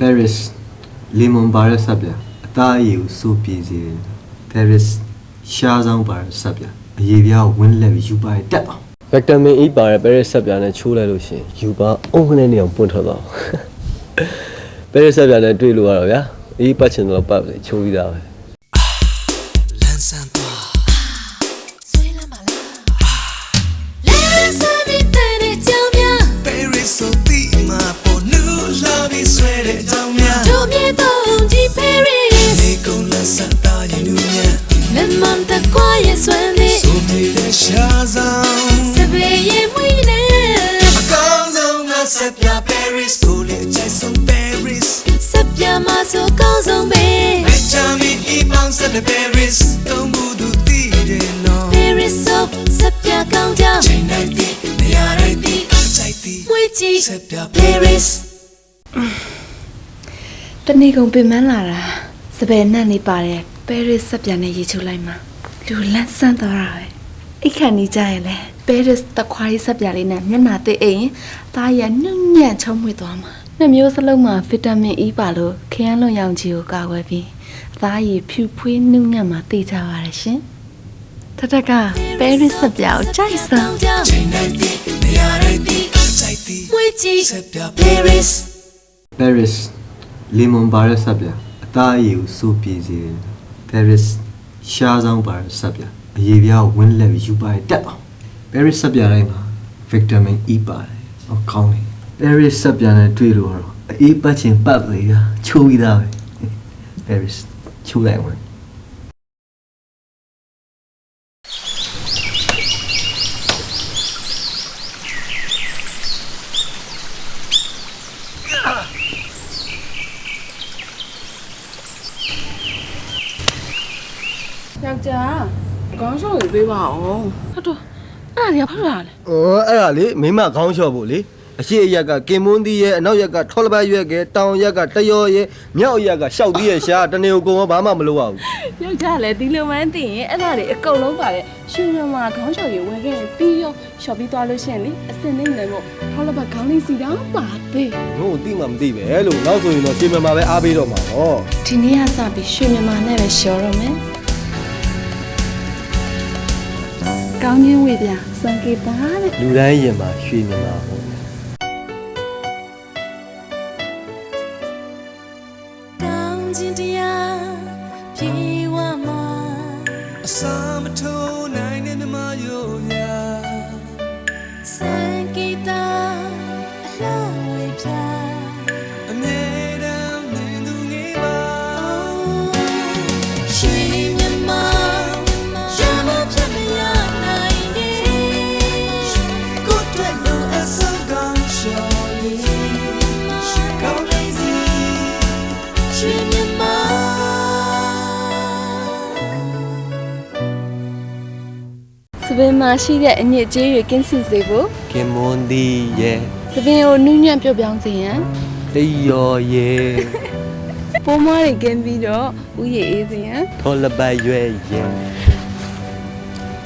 Paris လေမွန်ပါရက်ဆက်ပြအသားအရည်ကိုစိုးပြေစေတယ် Paris ရှားဆောင်ပါရက်ဆက်ပြအရေးပြားကိုဝင်းလက်ပြီးယူပါရတက်အောင် vitamin E ပါတဲ့ Paris ဆက်ပြားနဲ့ချိုးလိုက်လို့ရှရင်ယူပါအုံးခနဲ့နေအောင်ပွင့်ထွက်သွားအောင် Paris ဆက်ပြားနဲ့တွေ့လို့ရတော့ဗျာအေးပတ်ချင်တော့ပတ်ပဲချိုးပြီးသားပဲလန်းဆန်းပါဆွေးလမ်းပါလားလဲ လက်မန်တကွာရဲ့ဆွမ်းလေးဆိုနေတဲ့ရှာဆောင်စပယ်ရဲ့မွေးနဲ့အကောင်းဆုံးကဆက်ပြ Paris ကိုလေအချိုက်ဆုံး Paris စပ်ပြမဆိုကောင်းဆုံးပဲ Vitamin E ပေါင်းစတဲ့ Paris တုံးမှုသူတည်တယ်နော် Paris soap စပ်ပြကောင်းကြောင်ချိန်တိုင်းပြီးနေရာတိုင်းပြီးအချိုက်ပြီးမွေးကြည့်ဆက်ပြ Paris တဏီကုံပင်မလာတာစပယ်နဲ့နေပါတယ် ပဲရစ်ဆက်ပြန်နဲ့ရေချိုးလိုက်မှာလူလန်းဆန်းသွားတာပဲအိတ်ခန့်နေကြရင်လေပဲရစ်တခွားရေးဆက်ပြန်လေးနဲ့မျက်နှာသိအိမ်သားရနှုတ်ညံ့ချုံမွေသွားမှာနှစ်မျိုးစလုံးမှာဗီတာမင် E ပါလို့ခရမ်းလွန်ရောင်ခြည်ကိုကာကွယ်ပြီးသားရည်ဖြူဖွေးနှုတ်ညံ့မှာသိကြပါရရှင်ထထကပဲရစ်ဆက်ပြန်ကိုကြိုက်စမ်းကြောင်ချိန်တိုင်းပြီးနေရာတိုင်းပြီးအချိုက်ပြီးမွေးကြည့်ဆက်ပြ Paris Paris လေမွန်ပါရက်ဆက်ပြအသားအရည်ကိုစိုးပြေစေတယ် Paris ရှားဆောင်ပါရက်ဆက်ပြအရေးပြားကိုဝင်းလက်ပြီးယူပါရတက်အောင် Paris ဆက်ပြတိုင်းမှာ vitamin E ပါတယ်ဟောကောင်းတယ် Paris ဆက်ပြနဲ့တွေ့လို့ကတော့အေးပတ်ချင်ပတ်လေကချိုးပြီးသားပဲ Paris ချိုးလိုက်ဝင် ယောက်ျားခေါင်းရှုပ်ရေးပေးပါအောင်ဟုတ်တော့အဲ့ဒါတွေကဖတ်တာလေ။အော်အဲ့ဒါလေမိမခေါင်းလျှော့ဖို့လေအရှိအရက်ကကင်မွန်းသီးရဲ့အနောက်ရက်ကထော်လပတ်ရွက်ကတောင်ရက်ကတယောရဲ့မြောက်ရက်ကရှောက်သီးရဲ့ရှားတနေကိုကုံရောဘာမှမလုပ်ရဘူးယောက်ျားလည်းဒီလိုမှန်းသိရင်အဲ့ဒါတွေအကုန်လုံးပါရဲ့ရွှေမြမာခေါင်းရှုပ်ရေးဝယ်ခဲ့ရင်ပြီးရောရှော့ပြီးသွားလို့ရှိရင်လေအစင်နေတယ်မို့ထောက်လက်ပတ်ခေါင်းလေးစီတောင်ပါသေး။ငို့တိမှမသိပဲလို့နောက်ဆိုရင်တော့ရှင်မမှာပဲအားပေးတော့မှာဟောဒီနေ့ကစပြီးရွှေမြန်မာနဲ့ပဲရှော်တော့မယ် ကောင်းချင်းဝေပြစံကေတာတဲ့လူတိုင်းရင်မှာရွှေမြမှာဟောကောင်းခြင်းတရားပြေဝမှာအစာမထိုးနိုင်တဲ့မြမရိုးရာ စပင်မှာရှိတဲ့အညစ်အကြေးတွေကင်းစင်စေဖို့ကင်မွန်းသီးရဲ့စပင်ကိုနူးညံ့ပြော့ပြောင်းစေရန်တယောရဲ့ပိုးမွားတွေကင်းပြီးတော့ဥယျာဉ်အေးစေရန်ထော်လပတ်ရွက်ရဲ့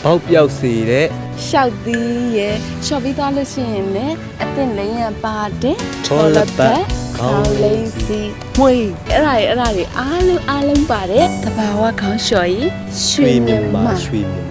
ပေါက်ပြောက်စေတဲ့ရှောက်သီးရဲ့ရှော့ပြီးသွားလို့ရှိရင်လည်းအသင့်လိမ့်ရပါတယ်ထော်လပတ်ခေါင်းလေးစီမွေအဲ့ဒါတွေအဲ့ဒါတွေအားလုံးအားလုံးပါတယ်တဘာဝခေါင်းလျှော်ကြီးရွှေမြမှာရွှေမြ